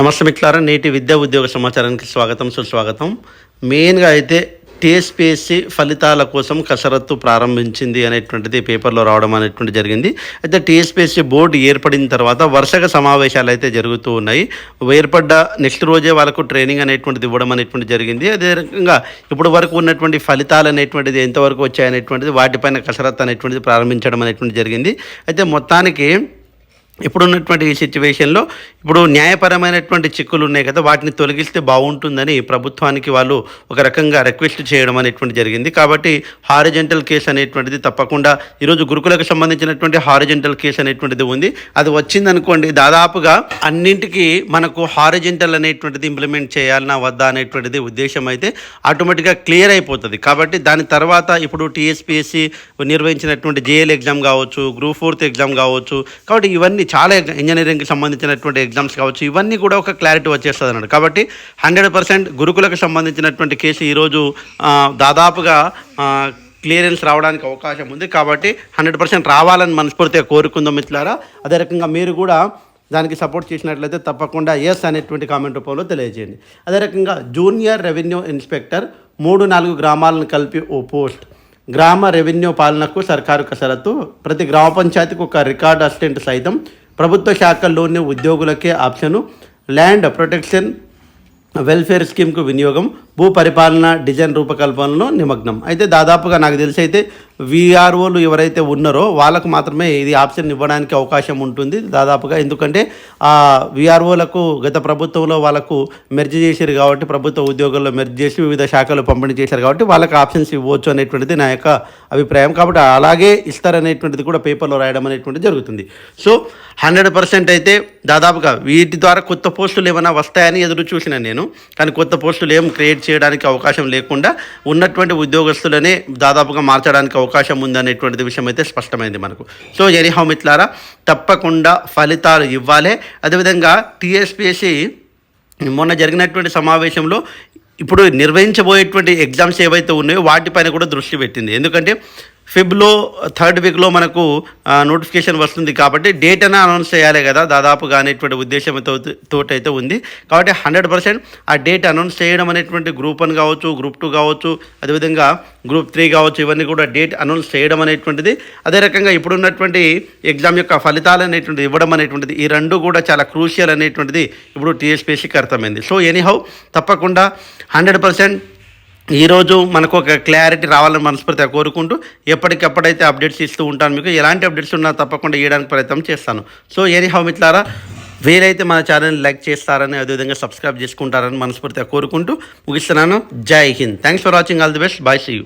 నమస్తే మిత్రులారా నేటి విద్యా ఉద్యోగ సమాచారానికి స్వాగతం సుస్వాగతం. మెయిన్గా అయితే టీఎస్పీఎస్సీ ఫలితాల కోసం కసరత్తు ప్రారంభించింది అనేటువంటిది పేపర్లో రావడం అనేటువంటి జరిగింది. అయితే టీఎస్పీఎస్సీ బోర్డు ఏర్పడిన తర్వాత వరుసగా సమావేశాలు అయితే జరుగుతూ ఉన్నాయి. ఏర్పడ్డ నెక్స్ట్ రోజే వాళ్ళకు ట్రైనింగ్ అనేటువంటిది ఇవ్వడం అనేటువంటి జరిగింది. అదే రకంగా ఇప్పుడు వరకు ఉన్నటువంటి ఫలితాలు అనేటువంటిది ఎంతవరకు వచ్చాయనేటువంటిది వాటిపైన కసరత్తు అనేటువంటిది ప్రారంభించడం అనేటువంటి జరిగింది. అయితే మొత్తానికి ఇప్పుడున్నటువంటి ఈ సిచ్యువేషన్లో ఇప్పుడు న్యాయపరమైనటువంటి చిక్కులు ఉన్నాయి కదా వాటిని తొలగిస్తే బాగుంటుందని ప్రభుత్వానికి వాళ్ళు ఒక రకంగా రిక్వెస్ట్ చేయడం అనేటువంటి జరిగింది. కాబట్టి హారిజెంటల్ కేసు అనేటువంటిది తప్పకుండా ఈరోజు గురుకులకు సంబంధించినటువంటి హారిజెంటల్ కేసు అనేటువంటిది ఉంది. అది వచ్చిందనుకోండి దాదాపుగా అన్నింటికి మనకు హారిజెంటల్ అనేటువంటిది ఇంప్లిమెంట్ చేయాలన్నా వద్దా అనేటువంటిది ఉద్దేశం అయితే ఆటోమేటిక్గా క్లియర్ అయిపోతుంది. కాబట్టి దాని తర్వాత ఇప్పుడు టీఎస్పీఎస్సి నిర్వహించినటువంటి జేఎల్ ఎగ్జామ్ కావచ్చు గ్రూప్ ఫోర్త్ ఎగ్జామ్ కావచ్చు కాబట్టి ఇవన్నీ చాలా ఇంజనీరింగ్కి సంబంధించినటువంటి ఎగ్జామ్స్ కావచ్చు ఇవన్నీ కూడా ఒక క్లారిటీ వచ్చేస్తుంది అన్నాడు. కాబట్టి హండ్రెడ్ పర్సెంట్ గురుకులకు సంబంధించినటువంటి కేసు ఈరోజు దాదాపుగా క్లియరెన్స్ రావడానికి అవకాశం ఉంది. కాబట్టి హండ్రెడ్ పర్సెంట్ రావాలని మనస్ఫూర్తిగా కోరుకుందాం మిత్రులారా. అదే రకంగా మీరు కూడా దానికి సపోర్ట్ చేసినట్లయితే తప్పకుండా ఎస్ అనేటువంటి కామెంట్ రూపంలో తెలియజేయండి. అదే రకంగా జూనియర్ రెవెన్యూ ఇన్స్పెక్టర్ మూడు నాలుగు గ్రామాలను కలిపి ఓ పోస్ట్. గ్రామ రెవెన్యూ పాలనకు సర్కారు కసరత్తు ప్రతి గ్రామ పంచాయతీకి ఒక రికార్డ్ అసిస్టెంట్ సైతం ప్రభుత్వ శాఖల్లోని ఉద్యోగులకే ఆప్షను ల్యాండ్ ప్రొటెక్షన్ వెల్ఫేర్ స్కీమ్కు వినియోగం భూ పరిపాలన డిజైన్ రూపకల్పనలో నిమగ్నం. అయితే దాదాపుగా నాకు తెలిసి అయితే విఆర్ఓలు ఎవరైతే ఉన్నారో వాళ్ళకు మాత్రమే ఇది ఆప్షన్ ఇవ్వడానికి అవకాశం ఉంటుంది. దాదాపుగా ఎందుకంటే ఆ విఆర్ఓలకు గత ప్రభుత్వంలో వాళ్ళకు మెర్జ్ చేశారు కాబట్టి ప్రభుత్వ ఉద్యోగాల్లో మెర్జ్ చేసి వివిధ శాఖలు పంపిణీ చేశారు కాబట్టి వాళ్ళకి ఆప్షన్స్ ఇవ్వచ్చు అనేటువంటిది నా యొక్క అభిప్రాయం. కాబట్టి అలాగే ఇస్తారనేటువంటిది కూడా పేపర్లో రాయడం అనేటువంటిది జరుగుతుంది. సో హండ్రెడ్ పర్సెంట్ అయితే దాదాపుగా వీటి ద్వారా కొత్త పోస్టులు ఏమైనా వస్తాయని ఎదురు చూసిన నేను. కానీ కొత్త పోస్టులు ఏం క్రియేట్ చేయడానికి అవకాశం లేకుండా ఉన్నటువంటి ఉద్యోగస్తులనే దాదాపుగా మార్చడానికి అవకాశం అవకాశం ఉందనేటువంటిది విషయం అయితే స్పష్టమైంది మనకు. సో ఎనీహౌ మిత్లారా తప్పకుండా ఫలితాలు ఇవ్వాలి. అదేవిధంగా టీఎస్పీఎస్సి మొన్న జరిగినటువంటి సమావేశంలో ఇప్పుడు నిర్వహించబోయేటువంటి ఎగ్జామ్స్ ఏవైతే ఉన్నాయో వాటిపైన కూడా దృష్టి పెట్టింది. ఎందుకంటే ఫిబ్లో థర్డ్ వీక్లో మనకు నోటిఫికేషన్ వస్తుంది కాబట్టి డేట్ అయినా అనౌన్స్ చేయాలి కదా దాదాపుగా అనేటువంటి ఉద్దేశంతో తోటైతే ఉంది. కాబట్టి హండ్రెడ్ పర్సెంట్ ఆ డేట్ అనౌన్స్ చేయడం అనేటువంటి గ్రూప్ వన్ కావచ్చు గ్రూప్ టూ కావచ్చు అదేవిధంగా గ్రూప్ త్రీ కావచ్చు ఇవన్నీ కూడా డేట్ అనౌన్స్ చేయడం అనేటువంటిది. అదే రకంగా ఇప్పుడున్నటువంటి ఎగ్జామ్ యొక్క ఫలితాలు అనేటువంటిది ఇవ్వడం అనేటువంటిది ఈ రెండు కూడా చాలా క్రూషియల్ అనేటువంటిది ఇప్పుడు టీఎస్పీసీకి అర్థమైంది. సో ఎనీహౌ తప్పకుండా హండ్రెడ్ పర్సెంట్ ఈరోజు మనకు ఒక క్లారిటీ రావాలని మనస్ఫూర్తిగా కోరుకుంటూ ఎప్పటికెప్పుడైతే అప్డేట్స్ ఇస్తూ ఉంటాను మీకు ఎలాంటి అప్డేట్స్ ఉన్నా తప్పకుండా ఇవ్వడానికి ప్రయత్నం చేస్తాను. సో ఎనీ హౌ మిత్లారా వీలైతే మన ఛానల్ లైక్ చేస్తారని అదేవిధంగా సబ్స్క్రైబ్ చేసుకుంటారని మనస్ఫూర్తిగా కోరుకుంటూ ముగిస్తున్నాను. Jai Hind. Thanks for watching all the best bye see you